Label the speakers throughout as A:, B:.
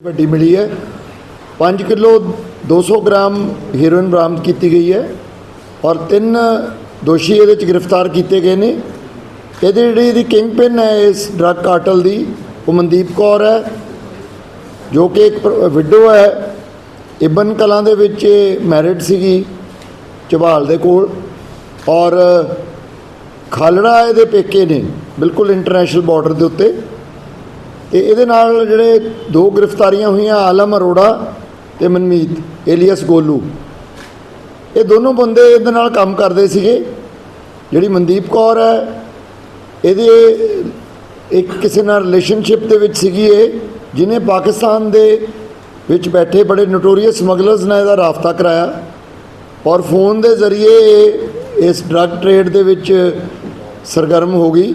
A: ਵੱਡੀ ਮਿਲੀ ਹੈ। 5 ਕਿਲੋ 200 ਗ੍ਰਾਮ ਹੀਰੋਇਨ ਬਰਾਮਦ ਕੀਤੀ ਗਈ ਹੈ ਔਰ ਤਿੰਨ ਦੋਸ਼ੀ ਇਹਦੇ ਚ ਗ੍ਰਿਫਤਾਰ ਕੀਤੇ ਗਏ ਨੇ। ਇਹਦੇ ਜਿਹੜੀ ਇਹਦੀ ਕਿੰਗ ਪਿਨ ਹੈ, ਇਸ ਡਰੱਗ ਕਾਰਟਲ ਦੀ, ਉਹ ਮਨਦੀਪ ਕੌਰ ਹੈ, ਜੋ ਕਿ ਇੱਕ ਵਿਡੋ ਹੈ। ਇਬਨ ਕਲਾਂ ਦੇ ਵਿੱਚ ਮੈਰਿਡ ਸੀਗੀ ਝਬਾਲ ਦੇ ਕੋਲ। ਔਰ ਖਾਲੜਾ ਇਹਦੇ ਪੇਕੇ ਨੇ, ਬਿਲਕੁਲ ਇੰਟਰਨੈਸ਼ਨਲ ਬਾਰਡਰ ਦੇ ਉੱਤੇ। ਤੇ ਇਹਦੇ ਨਾਲ ਜਿਹੜੇ ਦੋ ਗ੍ਰਿਫਤਾਰੀਆਂ ਹੋਈਆਂ, ਆਲਮ ਅਰੋੜਾ ਤੇ ਮਨਮੀਤ, ਏਲੀਅਸ ਗੋਲੂ। ਇਹ ਦੋਨੋਂ ਬੰਦੇ ਇਹਦੇ ਨਾਲ ਕੰਮ ਕਰਦੇ ਸੀਗੇ। ਜਿਹੜੀ ਮਨਦੀਪ ਕੌਰ ਹੈ, ਇਹਦੇ ਇੱਕ ਕਿਸੇ ਨਾਲ ਰਿਲੇਸ਼ਨਸ਼ਿਪ ਦੇ ਵਿੱਚ ਸੀਗੀ ਇਹ ਜਿਨੇ ਪਾਕਿਸਤਾਨ ਦੇ ਵਿੱਚ ਬੈਠੇ ਬੜੇ ਨੋਟੋਰੀਅਸ ਸਮਗਲਰਸ ਨਾਲ ਇਹਦਾ ਰਾਬਤਾ ਕਰਾਇਆ। ਔਰ ਫੋਨ ਦੇ ਜ਼ਰੀਏ ਇਹ ਇਸ ਡਰੱਗ ਟ੍ਰੇਡ ਦੇ ਵਿੱਚ ਸਰਗਰਮ ਹੋ ਗਈ।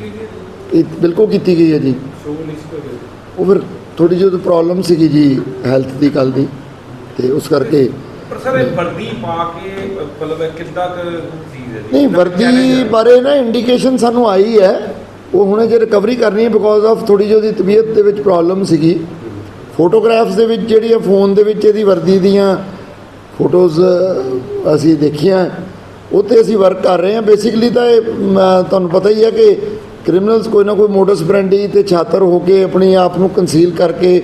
A: ਇਹ ਬਿਲਕੁਲ ਕੀਤੀ ਗਈ ਹੈ ਜੀ। ਉਹ ਫਿਰ ਥੋੜੀ ਜਿਹੀ ਪ੍ਰੋਬਲਮ ਸੀਗੀ ਜੀ ਹੈਲਥ ਦੀ ਕੱਲ ਦੀ ਤੇ ਉਸ ਕਰਕੇ
B: ਪਰ ਸਰ ਇਹ ਵਰਦੀ ਪਾ ਕੇ ਮਤਲਬ ਕਿੱਦਾਂ ਕੁ ਚੀਜ਼ ਹੈ
A: ਨਹੀਂ ਵਰਦੀ? ਬਾਰੇ ਨਾ ਇੰਡੀਕੇਸ਼ਨ ਸਾਨੂੰ ਆਈ ਹੈ। ਉਹ ਹੁਣੇ ਜੇ ਰਿਕਵਰੀ ਕਰਨੀ ਹੈ ਬਿਕੋਜ਼ ਆਫ ਥੋੜੀ ਜਿਹੀ ਉਹਦੀ ਤਬੀਅਤ ਦੇ ਵਿੱਚ ਪ੍ਰੋਬਲਮ ਸੀਗੀ। ਫੋਟੋਗ੍ਰਾਫਸ ਦੇ ਵਿੱਚ ਜਿਹੜੀ ਫੋਨ ਦੇ ਵਿੱਚ ਇਹਦੀ ਵਰਦੀ ਦੀਆਂ ਫੋਟੋਜ਼ ਅਸੀਂ ਦੇਖੀਆਂ। ਉਹ ਤੇ ਅਸੀਂ ਵਰਕ ਕਰ ਰਹੇ ਹਾਂ। ਬੇਸਿਕਲੀ ਤਾਂ ਇਹ ਤੁਹਾਨੂੰ ਪਤਾ ਹੀ ਹੈ ਕਿ ਕ੍ਰਿਮੀਨਲਸ ਕੋਈ ਨਾ ਕੋਈ ਮੋਡਸ ਬ੍ਰੈਂਡੀ ਤੇ ਛਾਤਰ ਹੋ ਕੇ ਆਪਣੀ ਆਪ ਨੂੰ ਕੰਸੀਲ ਕਰਕੇ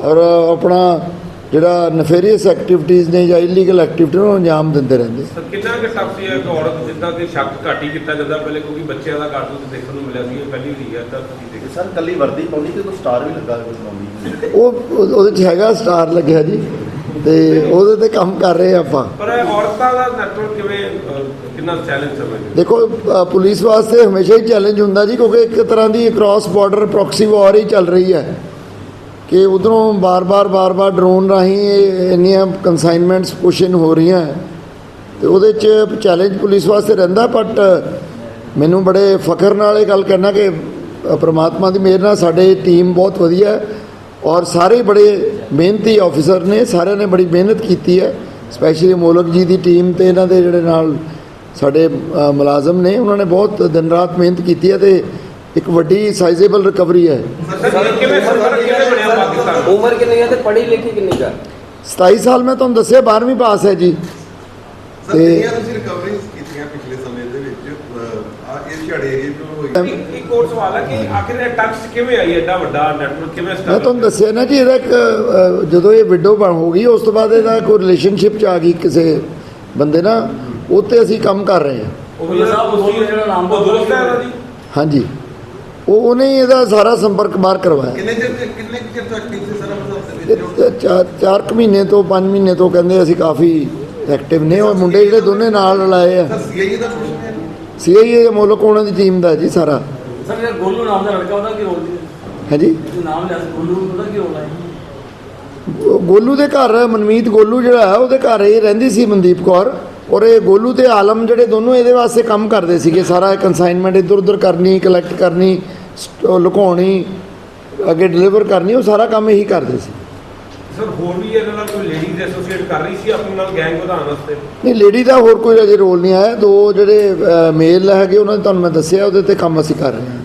A: ਔਰ ਆਪਣਾ ਜਿਹੜਾ ਨਫੇਰੀਅਸ ਐਕਟੀਵਿਟੀਜ਼ ਨੇ ਜਾਂ ਇਲੀਗਲ ਐਕਟੀਵਿਟੀ ਨੂੰ ਅੰਜਾਮ ਦਿੰਦੇ ਰਹਿੰਦੇ।
B: ਸਰ ਕਿੰਨਾ ਕਿ ਟਫ ਸੀ ਇੱਕ ਔਰਤ ਜਿੱਦਾਂ ਕਿ ਸ਼ੱਕ ਘੱਟ ਹੀ ਕੀਤਾ ਜਾਂਦਾ? ਪਹਿਲੇ ਕਿਉਂਕਿ ਬੱਚਿਆਂ ਦਾ ਕਾਰਟੂਨ ਦੇਖਣ ਨੂੰ ਮਿਲਿਆ ਸੀ ਇਹ ਪਹਿਲੀ ਵਾਰੀ ਹੈ ਤਾਂ ਤੁਸੀਂ ਦੇਖੋ।
C: ਸਰ ਕੱਲੀ ਵਰਦੀ ਪਾਉਂਦੀ ਕਿ ਕੋਈ ਸਟਾਰ ਵੀ ਲੱਗਾ ਕੋਈ ਪਾਉਂਦੀ
A: ਉਹ ਉਹ- ਉਹਦੇ 'ਚ ਹੈਗਾ ਸਟਾਰ ਲੱਗਿਆ ਜੀ ਤੇ ਉਹਦੇ ਤੇ ਕੰਮ ਕਰ ਰਹੇ ਹਾਂ ਆਪਾਂ।
B: ਪਰ ਇਹ ਔਰਤਾਂ ਦਾ ਨੈਟਵਰਕ ਕਿਵੇਂ ਕਿੰਨਾ ਚੈਲੰਜ ਸਮਝਦੇ
A: ਦੇਖੋ ਅ, ਪੁਲਿਸ ਵਾਸਤੇ ਹਮੇਸ਼ਾ ਹੀ ਚੈਲੰਜ ਹੁੰਦਾ ਜੀ ਕਿਉਂਕਿ ਇੱਕ ਤਰ੍ਹਾਂ ਦੀ ਕ੍ਰਾਸ ਬਾਰਡਰ ਪ੍ਰੋਕਸੀ ਵਾਰ ਹੀ ਚੱਲ ਰਹੀ ਹੈ। ਕਿ ਉਧਰੋਂ ਬਾਰ-ਬਾਰ ਬਾਰ-ਬਾਰ ਡਰੋਨ ਰਾਹੀਂ ਇਹ ਇੰਨੀਆਂ ਕਨਸਾਈਨਮੈਂਟਸ ਪੁਸ਼ ਇਨ ਹੋ ਰਹੀਆਂ। ਹੈ। ਤੇ ਉਹਦੇ 'ਚ ਚੈਲੰਜ ਪੁਲਿਸ ਵਾਸਤੇ ਰਹਿੰਦਾ ਬਟ ਮੈਨੂੰ ਬੜੇ ਫਖਰ ਨਾਲ ਇਹ ਗੱਲ ਕਹਿਣਾ ਕਿ ਅ, ਪ੍ਰਮਾਤਮਾ ਦੀ ਮਿਹਰ ਨਾਲ ਸਾਡੇ ਟੀਮ ਬਹੁਤ ਵਧੀਆ ਹੈ ਔਰ ਸਾਰੇ ਬੜੇ ਮਿਹਨਤੀ ਆਫੀਸਰ ਨੇ ਸਾਰਿਆਂ ਨੇ ਬੜੀ ਮਿਹਨਤ ਕੀਤੀ ਹੈ। ਸਪੈਸ਼ਲੀ ਮੋਲਕ ਜੀ ਦੀ ਟੀਮ ਤੇ ਇਹਨਾਂ ਦੇ ਜਿਹੜੇ ਨਾਲ ਸਾਡੇ ਮੁਲਾਜ਼ਮ ਨੇ ਉਹਨਾਂ ਨੇ ਬਹੁਤ ਦਿਨ ਰਾਤ ਮਿਹਨਤ ਕੀਤੀ ਹੈ ਤੇ ਇੱਕ ਵੱਡੀ ਸਾਈਜ਼ੇਬਲ ਰਿਕਵਰੀ ਹੈ?
D: ਉਮਰ ਕਿੰਨੀ ਹੈ ਤੇ ਪੜ੍ਹੀ ਲਿਖੀ ਕਿੰਨੀ ਕਾ
A: 27 ਸਾਲ ਮੈਂ ਤੁਹਾਨੂੰ ਦੱਸਿਆ 12ਵੀਂ ਪਾਸ ਹੈ ਜੀ। ਤੇ-
E: ਤੁਸੀਂ ਰਿਕਵਰੀਜ਼ ਕੀਤੀਆਂ ਪਿਛਲੇ ਸਮੇਂ ਦੇ ਵਿੱਚ? ਅਹ, ਆ ਇਸ ਏਰੀਏ ਤੋਂ
B: ਇੱਕ ਇੱਕ ਹੋਰ ਸਵਾਲ ਹੈ ਕਿ ਆਖਿਰ ਇਹ ਟੱਚ ਕਿਵੇਂ ਆਈ ਐਡਾ ਵੱਡਾ ਨੈਟਵਰਕ ਕਿਵੇਂ
A: ਮੈਂ
B: ਸਟਾਰਟ
A: ਤੁਹਾਨੂੰ ਦੱਸਿਆ ਨਾ ਜੀ ਇਹਦਾ ਇੱਕ ਜਦੋਂ ਇਹ ਵਿਡੋ ਬਣ ਹੋ ਗਈ ਉਸ ਤੋਂ ਬਾਅਦ ਇਹਦਾ ਕੋਈ ਰਿਲੇਸ਼ਨਸ਼ਿਪ ਚ ਆ ਗਈ ਕਿਸੇ ਬੰਦੇ ਨਾਲ। ਉੱਤੇ ਅਸੀਂ ਕੰਮ ਕਰ ਰਹੇ ਹਾਂ।
B: ਉਹ ਜਿਹੜਾ ਤੁਸੀਂ ਜਿਹੜਾ ਨਾਮ ਉਹ ਦੋਸਤ ਹੈ ਇਹਦਾ ਜੀ
A: ਹਾਂਜੀ। ਉਹ ਉਹਨੇ ਹੀ ਇਹਦਾ ਸਾਰਾ ਸੰਪਰਕ ਬਾਹਰ ਕਰਵਾਇਆ।
E: ਕਿੰਨੇ ਚਿਰ ਕਿੰਨੇ ਚਿਰ ਤੋਂ ਐਕਟਿਵ ਸੀ ਸਰ ਦੇ
A: ਚਾਰ ਕੁ ਮਹੀਨੇ ਤੋਂ 5 ਮਹੀਨੇ ਤੋਂ ਕਹਿੰਦੇ ਅਸੀਂ ਕਾਫੀ ਐਕਟਿਵ ਨੇ। ਉਹ ਮੁੰਡੇ ਜਿਹੜੇ ਦੋਨੇ ਨਾਲ ਲਾਏ ਆ।
E: ਸਰ ਸੀਆਈਏ ਦਾ
A: ਸੀਆਈਏ ਮੁਲਕ ਉਹਨਾਂ ਦੀ ਟੀਮ ਦਾ ਜੀ ਸਾਰਾ।
F: ਸਰ ਜਿਹੜਾ ਗੋਲੂ ਨਾਮ ਦਾ ਲੜਕਾ ਉਹਦਾ ਕੀ ਰੋਲ ਜੀ
A: ਹੈ ਜੀ
F: ਨਾਮ ਲਿਆ ਸੀ ਗੋਲੂ ਉਹਦਾ ਕੀ ਰੋਲ ਹੈ
A: ਗੋਲੂ ਦੇ ਘਰ ਮਨਮੀਤ ਗੋਲੂ ਜਿਹੜਾ ਹੈ ਉਹਦੇ ਘਰ ਇਹ ਰਹਿੰਦੀ ਸੀ ਮਨਦੀਪ ਕੌਰ। ਔਰ ਇਹ ਗੋਲੂ ਤੇ ਆਲਮ ਜਿਹੜੇ ਦੋਨੋਂ ਇਹਦੇ ਵਾਸਤੇ ਕੰਮ ਕਰਦੇ ਸੀਗੇ ਸਾਰਾ ਕਨਸਾਈਨਮੈਂਟ ਇੱਧਰ ਉੱਧਰ ਕਰਨੀ ਕਲੈਕਟ ਕਰਨੀ ਲੁਕਾਉਣੀ ਅੱਗੇ ਡਿਲੀਵਰ ਕਰਨੀ ਉਹ ਸਾਰਾ ਕੰਮ ਇਹੀ ਕਰਦੇ ਸੀ।
B: ਸਰ ਹੋਰ ਵੀ ਇਹਨਾਂ ਨਾਲ ਕੋਈ ਲੇਡੀਜ਼ ਐਸੋਸੀਏਟ ਕਰ ਰਹੀ ਸੀ ਆਪਣੇ ਨਾਲ ਗੈਂਗ ਵਧਾਉਣ ਵਾਸਤੇ?
A: ਨਹੀਂ ਲੇਡੀ ਦਾ ਹੋਰ ਕੋਈ ਅਜੇ ਰੋਲ ਨਹੀਂ ਆਇਆ। ਦੋ ਜਿਹੜੇ ਮੇਲ ਹੈਗੇ ਉਹਨਾਂ ਨੇ ਤੁਹਾਨੂੰ ਮੈਂ ਦੱਸਿਆ ਉਹਦੇ ਤੇ ਕੰਮ ਅਸੀਂ ਕਰ ਰਹੇ ਹਾਂ।